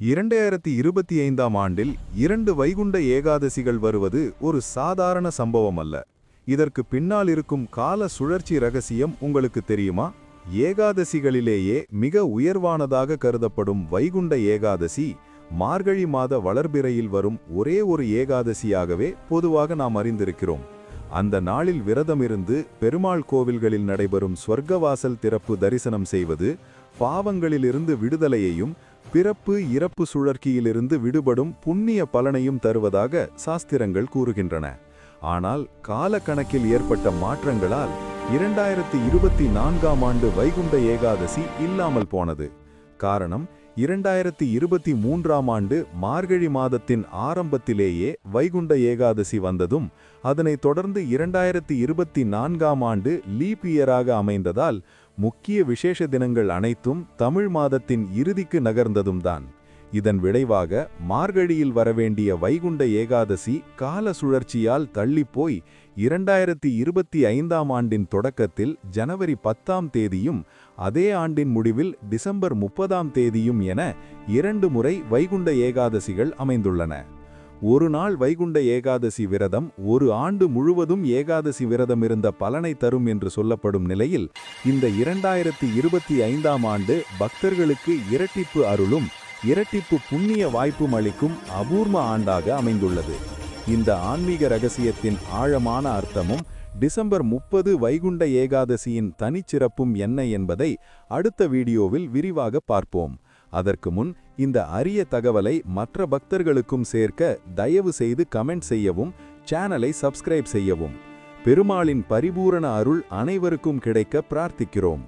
இரண்டாயிரத்தி இருபத்தி ஐந்தாம் ஆண்டில் இரண்டு வைகுண்ட ஏகாதசிகள் வருவது ஒரு சாதாரண சம்பவம் அல்ல இதற்கு பின்னால் இருக்கும் கால சுழற்சி ரகசியம் உங்களுக்கு தெரியுமா? ஏகாதசிகளிலேயே மிக உயர்வானதாக கருதப்படும் வைகுண்ட ஏகாதசி மார்கழி மாத வளர்பிறையில் வரும் ஒரே ஒரு ஏகாதசியாகவே பொதுவாக நாம் அறிந்திருக்கிறோம். அந்த நாளில் விரதமிருந்து பெருமாள் கோவில்களில் நடைபெறும் ஸ்வர்க்கவாசல் திறப்பு தரிசனம் செய்வது பாவங்களிலிருந்து விடுதலையையும் பிறப்பு இறப்பு சுழற்கியிலிருந்து விடுபடும் புண்ணிய பலனையும் தருவதாக சாஸ்திரங்கள் கூறுகின்றன. ஆனால் காலக்கணக்கில் ஏற்பட்ட மாற்றங்களால் இரண்டாயிரத்தி இருபத்தி நான்காம் ஆண்டு வைகுண்ட ஏகாதசி இல்லாமல் போனது. காரணம் இரண்டாயிரத்தி இருபத்தி மூன்றாம் ஆண்டு மார்கழி மாதத்தின் ஆரம்பத்திலேயே வைகுண்ட ஏகாதசி வந்ததும் அதனைத் தொடர்ந்து இரண்டாயிரத்தி இருபத்தி நான்காம் ஆண்டு லீப் இயராக அமைந்ததால் முக்கிய விசேஷ தினங்கள் அனைத்தும் தமிழ் மாதத்தின் இறுதிக்கு நகர்ந்ததும் தான் இதன் விளைவாக மார்கழியில் வரவேண்டிய வைகுண்ட ஏகாதசி கால சுழற்சியால் தள்ளிப்போய் இரண்டாயிரத்தி இருபத்தி ஐந்தாம் ஆண்டின் தொடக்கத்தில் ஜனவரி பத்தாம் தேதியும் அதே ஆண்டின் முடிவில் டிசம்பர் முப்பதாம் தேதியும் என இரண்டு முறை வைகுண்ட ஏகாதசிகள் அமைந்துள்ளன. ஒரு நாள் வைகுண்ட ஏகாதசி விரதம் ஒரு ஆண்டு முழுவதும் ஏகாதசி விரதம் இருந்த பலனை தரும் என்று சொல்லப்படும் நிலையில் இந்த இரண்டாயிரத்தி இருபத்தி ஐந்தாம் ஆண்டு பக்தர்களுக்கு இரட்டிப்பு அருளும் இரட்டிப்பு புண்ணிய வாய்ப்பும் அளிக்கும் அபூர்வ ஆண்டாக அமைந்துள்ளது. இந்த ஆன்மீக ரகசியத்தின் ஆழமான அர்த்தமும் டிசம்பர் முப்பது வைகுண்ட ஏகாதசியின் தனிச்சிறப்பும் என்ன என்பதை அடுத்த வீடியோவில் விரிவாக பார்ப்போம். அதற்கு முன் இந்த அரிய தகவலை மற்ற பக்தர்களுக்கும் சேர்க்க தயவு செய்து கமெண்ட் செய்யவும் சேனலை சப்ஸ்கிரைப் செய்யவும். பெருமாளின் பரிபூரண அருள் அனைவருக்கும் கிடைக்க பிரார்த்திக்கிறோம்.